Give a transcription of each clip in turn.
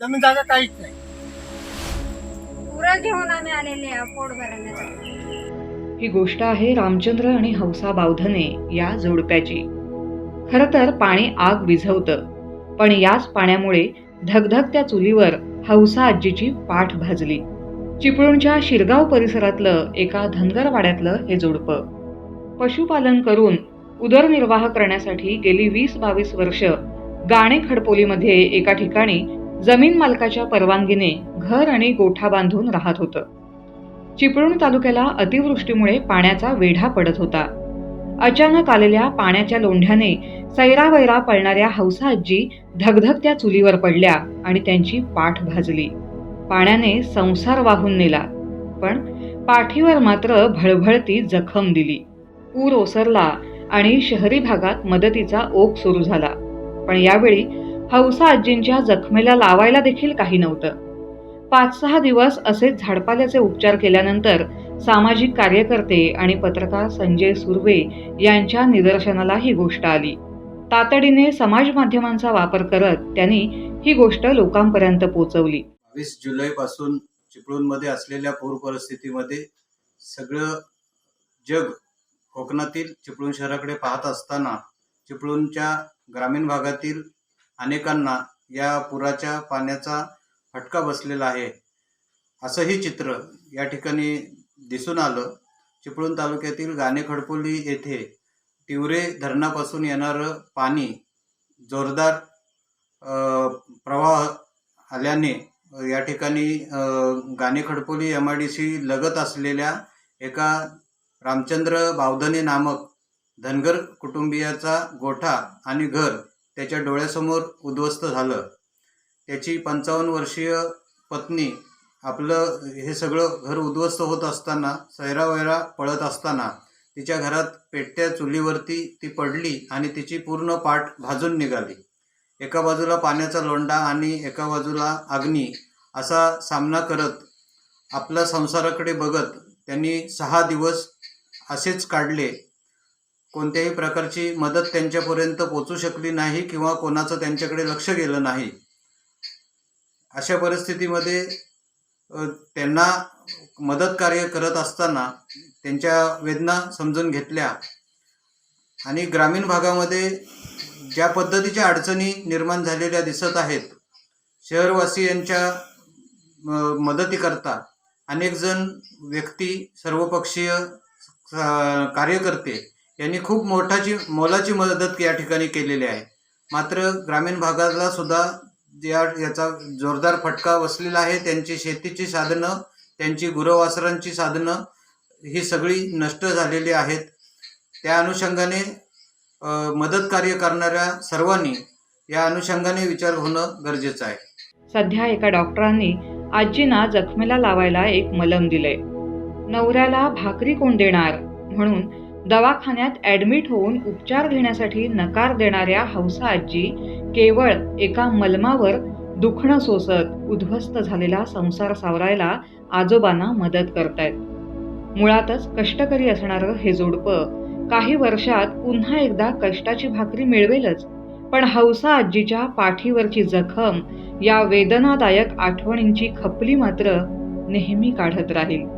जमीन जागा काहीच नाही. पुरं घेऊन आम्ही आलेले आहे पोट भरण्यासाठी. ही गोष्ट आहे रामचंद्र आणि हौसा बावधने या जोडप्याची. खरं तर पाणी आग विझवतं पण याच पाण्यामुळे धगधगत्या चुलीवर हौसा आजीची पाठ भाजली. चिपळूणच्या शिरगाव परिसरातलं एका धनगर वाड्यातलं हे जोडपं. पशुपालन करून उदरनिर्वाह करण्यासाठी गेली वीस बावीस वर्ष गाणे खडपोलीमध्ये एका ठिकाणी जमीन मालकाच्या परवानगीने घर आणि गोठा बांधून राहत होतं. चिपळूण तालुक्याला अतिवृष्टीमुळे पाण्याचा वेढा पडत होता. अचानक आलेल्या पाण्याच्या लोंढ्याने सैरावैरा पळणाऱ्या हौसा आजी धगधगत्या चुलीवर पडल्या आणि त्यांची पाठ भाजली. पाण्याने संसार वाहून नेला पण पाठीवर मात्र भळभळती जखम दिली. पूर ओसरला आणि शहरी भागात मदतीचा ओघ सुरू झाला. पण यावेळी हौसा आजींच्या जखमेला लावायला देखील काही नव्हतं. पाच सहा दिवस असेच झाडपाल्याचे उपचार केल्यानंतर सामाजिक कार्यकर्ते आणि पत्रकार संजय सुर्वे यांच्या निदर्शनाला ही गोष्ट आली. तातडीने समाज माध्यमांचा वापर करत त्यांनी ही गोष्ट लोकांपर्यंत पोहोचवली वीस जुलैपासून चिपळूणमध्ये असलेल्या पूर परिस्थितीमध्ये सगळं जग कोकणातील चिपळूण शहराकडे पाहत असताना चिपळूणच्या ग्रामीण भागातील अनेकांना या पुराच्या पाण्याचा फटका बसलेला आहे. असंही चित्र या ठिकाणी दिसून आलं. चिपळूण तालुक्यातील गाणे खडपोली येथे तिवरे धरणापासून येणारं पाणी जोरदार प्रवाह आल्याने या ठिकाणी गाणे Khadpoli M I D C लगत असलेल्या एका रामचंद्र बावधने नामक धनगर कुटुंबियाचा गोठा आणि घर त्याच्या डोळ्यासमोर उद्ध्वस्त झालं. त्याची पंचावन्न वर्षीय पत्नी आपलं हे सगळं घर उद्ध्वस्त होत असताना सैरावैरा पळत असताना तिच्या घरात पेटत्या चुलीवरती ती पडली आणि तिची पूर्ण पाठ भाजून निघाली. एका बाजूला पाण्याचा लोंढा आणि एका बाजूला अग्नी असा सामना करत आपल्या संसाराकडे बघत त्यांनी सहा दिवस असेच काढले कोणत्याही प्रकारची मदत त्यांच्यापर्यंत पोचू शकली नाही किंवा कोणाचं त्यांच्याकडे लक्ष गेलं नाही. अशा परिस्थितीमध्ये त्यांना मदत कार्य करत असताना त्यांच्या वेदना समजून घेतल्या आणि ग्रामीण भागामध्ये ज्या पद्धतीच्या अडचणी निर्माण झालेल्या दिसत आहेत शहरवासियांच्या मदतीकरता अनेकजण व्यक्ती सर्वपक्षीय कार्यकर्ते यांनी खूप मोठाची मोलाची मदत या ठिकाणी केलेली आहे. मात्र ग्रामीण भागाला सुद्धा या याचा जोरदार फटका बसलेला आहे त्यांची शेतीची साधनं त्यांची गुरवासरांची साधनं ही सगळी नष्ट झालेली आहेत. त्या अनुषंगाने मदत कार्य करणाऱ्या सर्वांनी या अनुषंगाने विचार होणं गरजेचं आहे. सध्या एका डॉक्टरांनी आजींना जखमेला लावायला एक मलम दिलंय. नवऱ्याला भाकरी कोण देणार? म्हणून दवाखान्यात ॲडमिट होऊन उपचार घेण्यासाठी नकार देणाऱ्या हौसा आजी केवळ एका मलमावर दुखणं सोसत उद्ध्वस्त झालेला संसार सावरायला आजोबांना मदत करतायत. मुळातच कष्टकरी असणारं हे जोडपं काही वर्षात पुन्हा एकदा कष्टाची भाकरी मिळवेलच पण हौसा आजीच्या पाठीवरची जखम या वेदनादायक आठवणींची खपली मात्र नेहमी काढत राहील.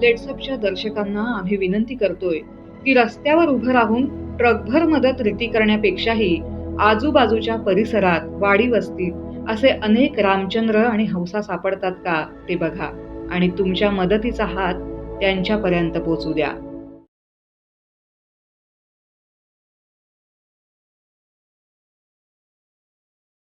लेट्सअपच्या दर्शकांना आम्ही विनंती करतोय की रस्त्यावर उभं राहून ट्रकभर मदत रीती करण्यापेक्षाही आजूबाजूच्या परिसरात वाडी वस्तीत असे अनेक रामचंद्र आणि हौसा सापडतात का ते बघा आणि तुमच्या मदतीचा हात त्यांच्यापर्यंत पोचू द्या.